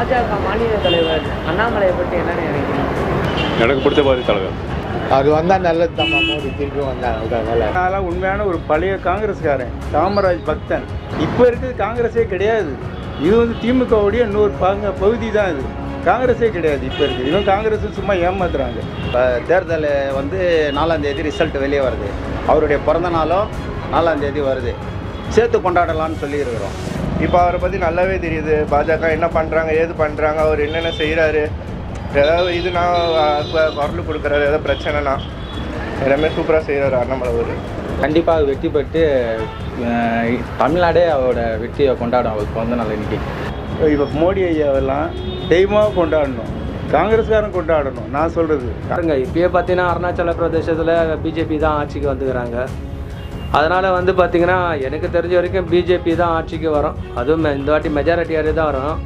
பாஜக மாநில தலைவர் அண்ணாமலையை பற்றி என்ன நினைக்கிறீங்க? எனக்கு பிடிச்ச மாதிரி தலைவர். அது வந்தால் நல்லது தான் மோடி திருப்பி வந்தாங்க. நான்லாம் உண்மையான ஒரு பழைய காங்கிரஸ்காரன் காமராஜ் பக்தன். இப்போ இருக்கிறது காங்கிரஸே கிடையாது. இது வந்து திமுகவுடைய இன்னொரு பங்க பகுதி தான் இது. காங்கிரஸே கிடையாது இப்போ இருக்குது இவன் காங்கிரஸ் சும்மா ஏமாத்துறாங்க. இப்போ தேர்தல் வந்து நாலாம் தேதி ரிசல்ட் வெளியே வருது. அவருடைய பிறந்த நாளும் நாலாம் தேதி வருது. சேர்த்து கொண்டாடலாம்னு சொல்லி இருக்கிறோம் இப்போ அவரை பற்றி நல்லாவே தெரியுது. பாஜக என்ன பண்ணுறாங்க ஏது பண்ணுறாங்க அவர் என்னென்ன செய்கிறாரு ஏதாவது இது நான் குரல் கொடுக்குறாரு. ஏதாவது பிரச்சனைனா எல்லாமே சூப்பராக செய்கிறாரு அண்ணாமலை அவர் கண்டிப்பாக வெற்றி பெற்று தமிழ்நாடே அவரோட வெற்றியை கொண்டாடும். அவர் பிறந்த நாள் இன்னைக்கு. இப்போ மோடி ஐயாவெல்லாம் தெய்வமாக கொண்டாடணும். காங்கிரஸ்காரன் கொண்டாடணும். நான் சொல்கிறது பாருங்க இப்பயே பார்த்தீங்கன்னா அருணாச்சல பிரதேசத்தில் பிஜேபி தான் ஆட்சிக்கு வந்துக்கிறாங்க. அதனால் வந்து பார்த்திங்கன்னா எனக்கு தெரிஞ்ச வரைக்கும் பிஜேபி தான் ஆட்சிக்கு வரும். அதுவும் இந்த வாட்டி மெஜாரிட்டியாரே தான் வரும்.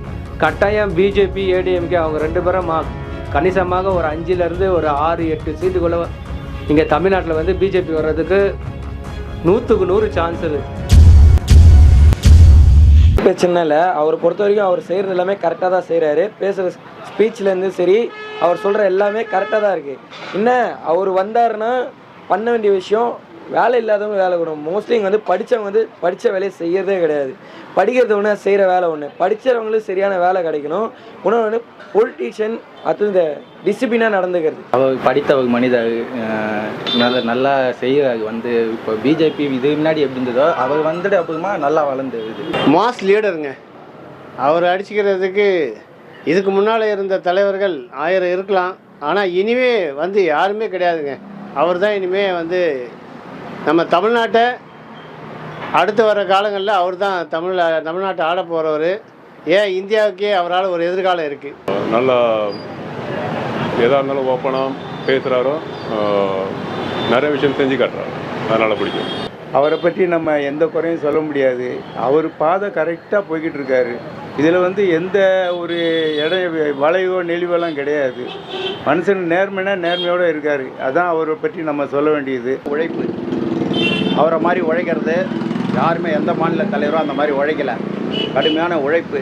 கட்டாயம் பிஜேபி ஏடிஎம்கே அவங்க ரெண்டு பேரும் மா கணிசமாக ஒரு அஞ்சுலேருந்து ஒரு ஆறு எட்டு சீட்டுக்குள்ளே இங்கே தமிழ்நாட்டில் வந்து பிஜேபி வர்றதுக்கு நூற்றுக்கு நூறு சான்ஸ் இருக்குது பிரச்சனை இல்லை. அவரை பொறுத்த வரைக்கும் அவர் செய்கிறது எல்லாமே கரெக்டாக தான் செய்கிறாரு பேசுகிற ஸ்பீச்லேருந்து சரி அவர் சொல்கிற எல்லாமே கரெக்டாக தான் இருக்குது என்ன அவர் வந்தாருன்னா பண்ண வேண்டிய விஷயம் வேலை இல்லாதவங்க வேலை கொடுக்கும் மோஸ்ட்லி இங்கே வந்து படித்தவங்க வந்து படித்த வேலையை செய்யறதே கிடையாது. படிக்கிறது ஒன்று செய்கிற வேலை ஒன்று படித்தவங்களுக்கு சரியான வேலை கிடைக்கணும். இன்னொன்று வந்து பொலிட்டீஷியன் அது இந்த டிசிப்ளினாக நடந்துக்கிறது. அவர் படித்த ஒரு மனிதர் அஹ், நல்ல நல்லா செய்கிறாரு வந்து இப்போ பிஜேபி இது முன்னாடி எப்படி இருந்ததோ அவர் வந்துட்டு அப்புறமா நல்லா வளர்ந்து வருது மாஸ் லீடருங்க அவர் அடிச்சுக்கிறதுக்கு இதுக்கு முன்னால் இருந்த தலைவர்கள் ஆயிரம் இருக்கலாம். ஆனால் இனிமே வந்து யாருமே கிடையாதுங்க. அவர் தான் இனிமே வந்து நம்ம தமிழ்நாட்டை அடுத்து வர காலங்களில் அவர் தான் தமிழ் தமிழ்நாட்டை ஆட போகிறவர் ஏன் இந்தியாவுக்கே அவரால் ஒரு எதிர்காலம் இருக்குது நல்லா எதாக இருந்தாலும் ஓப்பனாக பேசுகிறாரோ நிறைய விஷயம் செஞ்சு காட்டுறாரு. அதனால் பிடிக்கும். அவரை பற்றி நம்ம எந்த குறையும் சொல்ல முடியாது. அவர் பாதை கரெக்டாக போய்கிட்டு இருக்காரு. இதில் வந்து எந்த ஒரு இட வளைவோ நெளிவெல்லாம் கிடையாது. மனுஷன் நேர்மைனா நேர்மையோடு இருக்கார். அதான் அவரை பற்றி நம்ம சொல்ல வேண்டியது. உழைப்பு. அவரை மாதிரி உழைக்கிறது யாருமே எந்த மாநில தலைவரும் அந்த மாதிரி உழைக்கலை. கடுமையான உழைப்பு.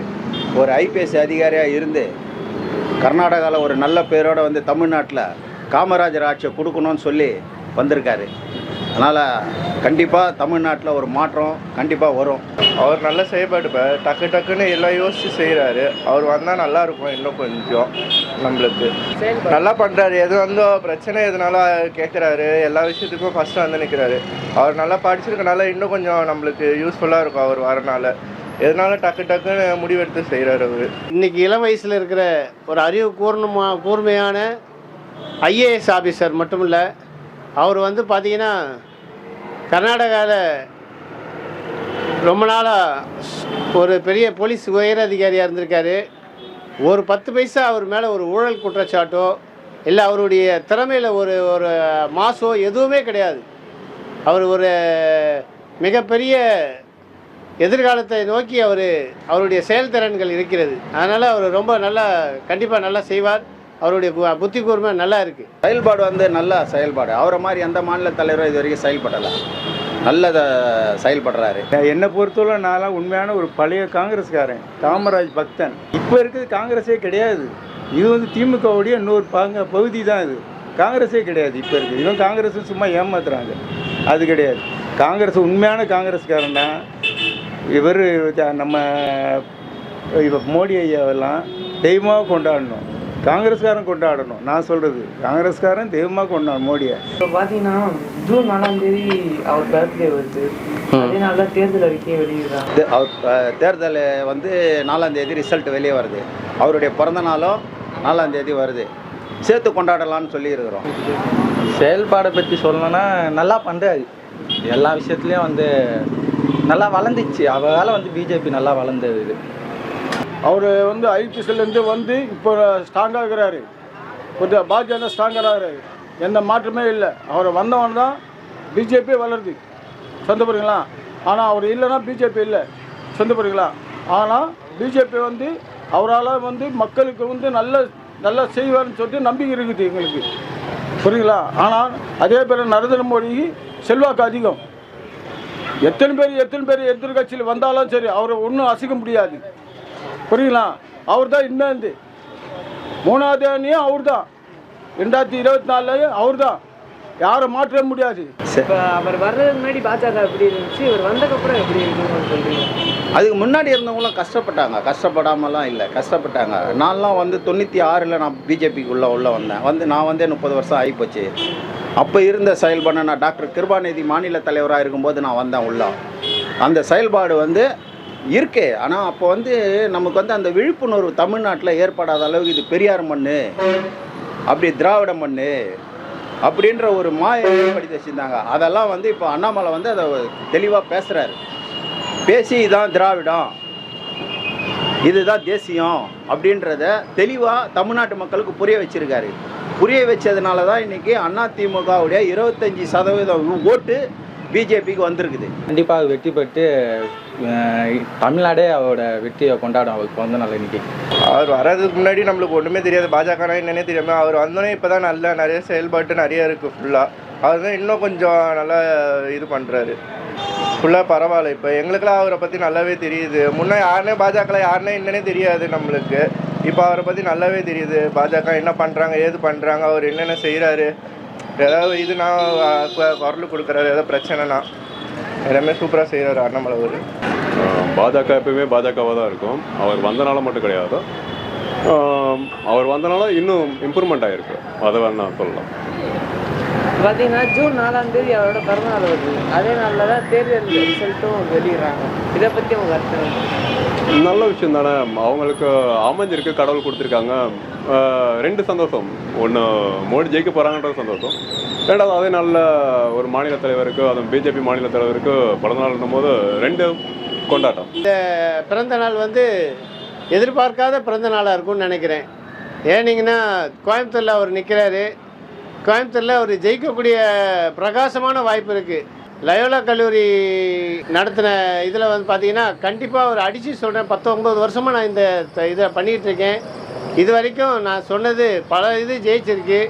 ஒரு ஐபிஎஸ் அதிகாரியாக இருந்து கர்நாடகாவில் ஒரு நல்ல பேரோடு வந்து தமிழ்நாட்டில் காமராஜர் ஆட்சியை கொடுக்கணும்னு சொல்லி வந்திருக்காரு. அதனால் கண்டிப்பாக தமிழ்நாட்டில் ஒரு மாற்றம் கண்டிப்பாக வரும். அவர் நல்ல செயல்பாடுப்பார் டக்கு டக்குன்னு எல்லாம் யோசிச்சு செய்கிறாரு அவர் வந்தால் நல்லா இருக்கும் இன்னும் கொஞ்சம் நம்மளுக்கு. நல்லா பண்ணுறாரு எது வந்தோ பிரச்சனை எதுனால கேட்குறாரு எல்லா விஷயத்துக்கும் ஃபஸ்ட்டு வந்து நிற்கிறாரு அவர் நல்லா படிச்சிருக்கனால இன்னும் கொஞ்சம் நம்மளுக்கு யூஸ்ஃபுல்லாக இருக்கும் அவர் வரனால. எதனால டக்கு டக்குன்னு முடிவெடுத்து செய்கிறாரு அவர். இன்னைக்கு இளம் வயசில் இருக்கிற ஒரு அறிவு கூர்ணமா கூர்மையான ஐஏஎஸ் ஆஃபீஸர் மட்டும் இல்லை அவர் வந்து பார்த்தீங்கன்னா கர்நாடகாவில் ரொம்ப நாளாக ஒரு பெரிய போலீஸ் உயர் அதிகாரியாக இருந்திருக்காரு. ஒரு பத்து பைசா அவர் மேலே ஒரு ஊழல் குற்றச்சாட்டோ இல்லை அவருடைய திறமையில் ஒரு ஒரு மாசோ எதுவுமே கிடையாது. அவர் ஒரு மிகப்பெரிய எதிர்காலத்தை நோக்கி அவர் அவருடைய செயல்திறன்கள் இருக்கிறது. அதனால் அவர் ரொம்ப நல்லா கண்டிப்பாக நல்லா செய்வார். அவருடைய புத்தி கூர்மை நல்லா இருக்குது செயல்பாடு வந்து நல்ல செயல்பாடு. அவரை மாதிரி எந்த மாநில தலைவரும் இது வரைக்கும் செயல்படலை. நல்ல செயல்படுறாரு. என்னை பொறுத்தவரை நான்லாம் உண்மையான ஒரு பழைய காங்கிரஸ்காரன் காமராஜ் பக்தன். இப்போ இருக்கிறது காங்கிரஸே கிடையாது. இது வந்து திமுகவுடைய இன்னொரு பங்க பகுதி தான் இது. காங்கிரஸே கிடையாது இப்போ இருக்குது இவன் காங்கிரஸ் சும்மா ஏமாத்துறாங்க. அது கிடையாது. காங்கிரஸ் உண்மையான காங்கிரஸ்காரன்னா இவர் நம்ம இப்போ மோடி ஐயாவெல்லாம் தெய்வமாக கொண்டாடணும். காங்கிரஸ்காரன் கொண்டாடணும். நான் சொல்கிறது காங்கிரஸ்காரன் தெய்வமாக கொண்டாடணும் மோடியை. இப்போ பார்த்தீங்கன்னா ஜூன் நாலாம் தேதி அவர் பர்த்டே வருது. அதனால தேர்தல் அறிக்கையை வெளியிடுறாங்க. அவர் தேர்தல் வந்து நாலாம் தேதி ரிசல்ட் வெளியே வருது. அவருடைய பிறந்த நாளும் நாலாம் தேதி வருது. சேர்த்து கொண்டாடலாம்னு சொல்லி இருக்கிறோம் செயல்பாடை பற்றி சொல்லணும்னா நல்லா பண்ணுறாரு எல்லா விஷயத்துலேயும் வந்து நல்லா வளர்ந்துச்சு. அவரால் வந்து பிஜேபி நல்லா வளர்ந்தது. அவர் வந்து ஐபிஎஸ்லேருந்து வந்து இப்போ ஸ்ட்ராங்காக இருக்கிறாரு கொஞ்சம் பாஜக ஸ்ட்ராங்காக இருக்கிறாரு எந்த மாற்றமே இல்லை. அவர் வந்தவன் தான் பிஜேபி வளருது. சொந்த போறீங்களா ஆனால் அவர் இல்லைன்னா பிஜேபி இல்லை. சொந்த போறீங்களா ஆனால் பிஜேபி வந்து அவரால் வந்து மக்களுக்கு வந்து நல்ல நல்லா செய்வார்னு சொல்லிட்டு நம்பிக்கை இருக்குது எங்களுக்கு. புரியுங்களா ஆனால் அதே பேர் நரேந்திர மோடி செல்வாக்கு அதிகம். எத்தனை பேர் எத்தனை பேர் எதிர்கட்சியில் வந்தாலும் சரி அவரை ஒன்றும் அசைக்க முடியாது. புரியுங்களா அவர் தான் இன்னும் மூணாவது அணியும் அவர் தான் ரெண்டாயிரத்தி இருபத்தி நாலுலையும் அவர் தான் யாரும் மாற்ற முடியாது. இப்போ அவர் வர்றதுக்கு முன்னாடி பாஜக எப்படி இருந்துச்சு? இவர் வந்ததுக்கப்புறம் எப்படி இருக்குன்னு சொல்றீங்க. அதுக்கு முன்னாடி இருந்தவங்களும் கஷ்டப்பட்டாங்க. கஷ்டப்படாமலாம் இல்லை. கஷ்டப்பட்டாங்க. நான்லாம் வந்து தொண்ணூற்றி ஆறில் நான் பிஜேபிக்குள்ளே உள்ளே வந்தேன். வந்து நான் வந்தே முப்பது வருஷம் ஆகிப்போச்சு. அப்போ இருந்த செயல்பாடு நான் டாக்டர் கிருபாநிதி மாநில தலைவராக இருக்கும்போது நான் வந்தேன் உள்ள. அந்த செயல்பாடு வந்து இருக்கே. ஆனால் அப்போ வந்து நமக்கு வந்து அந்த விழிப்புணர்வு தமிழ்நாட்டில் ஏற்படாத அளவுக்கு இது பெரியார் மண் அப்படி திராவிட மண் அப்படின்ற ஒரு மாயை ஏற்படுத்தி வச்சுருந்தாங்க. அதெல்லாம் வந்து இப்போ அண்ணாமலை வந்து அதை தெளிவாக பேசுகிறாரு பேசி இதான் திராவிடம். இதுதான் தேசியம் அப்படின்றத தெளிவாக தமிழ்நாட்டு மக்களுக்கு புரிய வச்சிருக்காரு. புரிய வச்சதுனால தான் இன்னைக்கு அதிமுகவுடைய இருபத்தஞ்சி சதவீதம் ஓட்டு பிஜேபிக்கு வந்திருக்குது. கண்டிப்பாக வெற்றி பெற்று தமிழ்நாடே அவரோட வெற்றியை கொண்டாடும் அவருக்கு பிறந்த நாள் இன்னைக்கு. அவர் வர்றதுக்கு முன்னாடி நம்மளுக்கு ஒன்றுமே தெரியாது. பாஜகனா என்னன்னே தெரியாம அவர் வந்தோடனே இப்போ தான் நல்லா நிறைய செயல்பாட்டு நிறைய இருக்குது ஃபுல்லாக அவர் தான் இன்னும் கொஞ்சம் நல்லா இது பண்ணுறாரு ஃபுல்லாக பரவாயில்ல இப்போ. எங்களுக்கெல்லாம் அவரை பற்றி நல்லாவே தெரியுது. முன்னே யாருனே பாஜகவில் யாருனே என்னன்னே தெரியாது நம்மளுக்கு. இப்போ அவரை பற்றி நல்லாவே தெரியுது. பாஜக என்ன பண்ணுறாங்க ஏது பண்ணுறாங்க அவர் என்னென்ன செய்கிறாரு ஏதாவது இதுனா கு- குரல் கொடுக்குறாரு ஏதாவது பிரச்சனைனா. எல்லாமே சூப்பராக செய்கிறாரு அண்ணாமலை அவர் பாஜக எப்பயுமே பாஜகவாக தான் இருக்கும். அவர் வந்தனால மட்டும் கிடையாது. அவர் வந்தனால இன்னும் இம்ப்ரூவ்மெண்ட் ஆகிருக்கு அதை வேணா சொல்லலாம். பார்த்தீங்கன்னா ஜூன் நாலாம் தேதி அவரோட பிறந்தநாள் வருது. அதே நாளில் தான் தேர்தல் ரிசல்ட்டும் வெளியிடுறாங்க. இதை பற்றி உங்க கருத்து? நல்ல விஷயம் தானே. அவங்களுக்கு அமைஞ்சிருக்கு கடவுள் கொடுத்துருக்காங்க. ரெண்டு சந்தோஷம். ஒன்று மோடி ஜெயிக்க போகிறாங்கன்ற சந்தோஷம். ரெண்டாவது அதே நல்ல ஒரு மாநில தலைவருக்கு அதுவும் பிஜேபி மாநில தலைவருக்கு பிறந்தநாள்னும் போது ரெண்டு கொண்டாட்டம். இந்த பிறந்த நாள் வந்து எதிர்பார்க்காத பிறந்த நாளாக இருக்கும்னு நினைக்கிறேன். ஏனிங்கன்னா கோயம்புத்தூரில் அவர் நிற்கிறாரு கோயம்புத்தூரில் அவர் ஜெயிக்கக்கூடிய பிரகாசமான வாய்ப்பு இருக்குது லயோலா கல்லூரி நடத்தின இதில் வந்து பார்த்தீங்கன்னா கண்டிப்பாக அவர் அடித்து சொல்கிறேன் பத்தொம்பது வருஷமாக நான் இந்த த- இதை பண்ணிகிட்ருக்கேன் இது வரைக்கும் நான் சொன்னது பல இது ஜெயிச்சிருக்கு.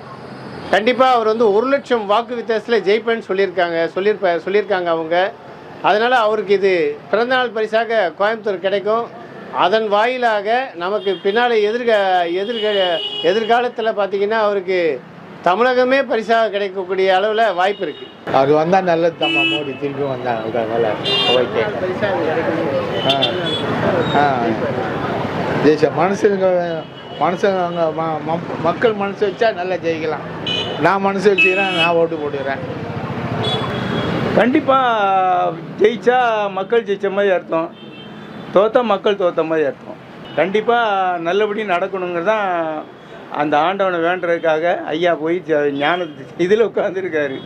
கண்டிப்பாக அவர் வந்து ஒரு லட்சம் வாக்கு வித்தியாசத்தில் ஜெயிப்பேன்னு சொல்லியிருக்காங்க. சொல்லியிருப்ப சொல்லியிருக்காங்க அவங்க. அதனால் அவருக்கு இது பிறந்தநாள் பரிசாக கோயம்புத்தூர் கிடைக்கும். அதன் வாயிலாக நமக்கு பின்னாடி எதிர்க எதிர்க எதிர்காலத்தில் பார்த்தீங்கன்னா அவருக்கு தமிழகமே பரிசாக கிடைக்கக்கூடிய அளவில் வாய்ப்பு இருக்குது அது வந்தால் நல்லது தாம்மா மோடி திருப்பி வந்தாங்க ஓகே ஆ. ஆ. ஜெயிச்ச மனுஷனுங்க மனுஷங்க அங்கே மக்கள் மனசு வச்சா நல்லா ஜெயிக்கலாம். நான் மனசு வச்சுக்கிறேன் நான் ஓட்டு போட்டுக்கிறேன். கண்டிப்பாக ஜெயிச்சா மக்கள் ஜெயிச்ச மாதிரி அர்த்தம். தோத்தா மக்கள் தோத்த மாதிரி அர்த்தம். கண்டிப்பாக நல்லபடி நடக்கணுங்கிறது தான் அந்த ஆண்டவனை வேண்டுறதுக்காக ஐயா போய் ஜ- ஞான இதில் உட்காந்துருக்காரு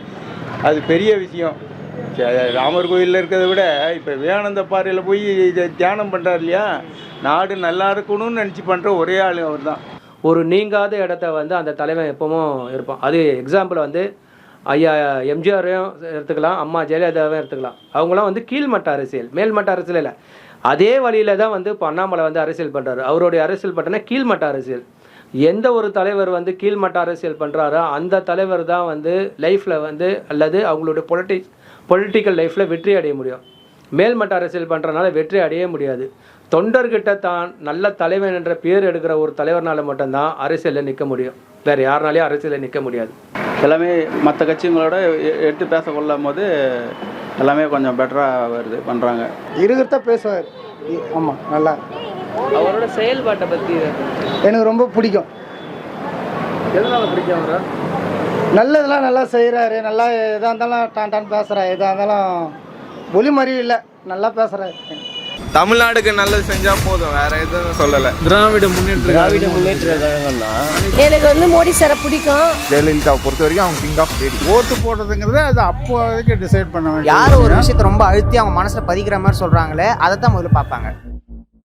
அது பெரிய விஷயம். ராமர் கோயிலில் இருக்கிறத விட இப்போ விவேகானந்த பாறையில் போய் இதை தியானம் பண்ணுறாரு இல்லையா? நாடு நல்லா இருக்கணும்னு நினச்சி பண்ணுற ஒரே ஆள் அவர் தான் ஒரு நீங்காத இடத்த வந்து அந்த தலைவன் எப்பவும் இருப்பான். அது எக்ஸாம்பிள் வந்து ஐயா எம்ஜிஆரையும் எடுத்துக்கலாம் அம்மா ஜெயலலிதாவையும் எடுத்துக்கலாம். அவங்களாம் வந்து கீழ்மட்ட அரசியல் மேல்மட்ட அரசியல் இல்லை. அதே வழியில் தான் வந்து இப்போ அண்ணாமலை வந்து அரசியல் பண்ணுறாரு அவருடைய அரசியல் பட்டனா கீழ்மட்ட அரசியல். எந்த ஒரு தலைவர் வந்து கீழ்மட்ட அரசியல் பண்ணுறாரோ அந்த தலைவர் தான் வந்து லைஃப்பில் வந்து அல்லது அவங்களுடைய பொலிட்டிக்ஸ் பொலிட்டிக்கல் லைஃப்பில் வெற்றி அடைய முடியும். மேல்மட்ட அரசியல் பண்ணுறனால வெற்றி அடைய முடியாது. தொண்டர்கிட்ட தான் நல்ல தலைவன் என்ற பேர் எடுக்கிற ஒரு தலைவர்னால மட்டும்தான் அரசியலில் நிற்க முடியும். வேறு யாருனாலையும் அரசியலில் நிற்க முடியாது. எல்லாமே மற்ற கட்சிங்களோட எ- எடுத்து பேச கொள்ளும் போது எல்லாமே கொஞ்சம் பெட்டராக வருது பண்ணுறாங்க இருக்கிறத பேசுவார். ஆமாம் நல்லா. அவரோட செயல்பாட்டை பற்றி எனக்கு ரொம்ப பிடிக்கும். எதனால பிடிக்கும் அவரை? நல்லதெல்லாம் நல்லா செய்கிறாரு நல்லா எதாக இருந்தாலும் டான் டான் பேசுகிறாரு எதாக இருந்தாலும் ஒளி மறிவு இல்லை. நல்லா பேசுகிறாரு தமிழ்நாடுக்கு நல்லது செஞ்சால் போதும். வேற எதுவும் சொல்லலை. திராவிட முன்னேற்ற திராவிட முன்னேற்ற கழகம்னா? எனக்கு வந்து மோடி சாரை பிடிக்கும். ஜெயலலிதாவை பொறுத்த வரைக்கும் அவங்க கிங் ஆஃப் லேடி ஓட்டு போடுறதுங்கிறது அது அப்போதைக்கு டிசைட் பண்ண வேண்டியது யார் ஒரு விஷயத்தை ரொம்ப அழுத்தி அவங்க மனசுல பதிக்கிற மாதிரி சொல்றாங்களே அதை தான் முதல்ல பார்ப்பாங்க.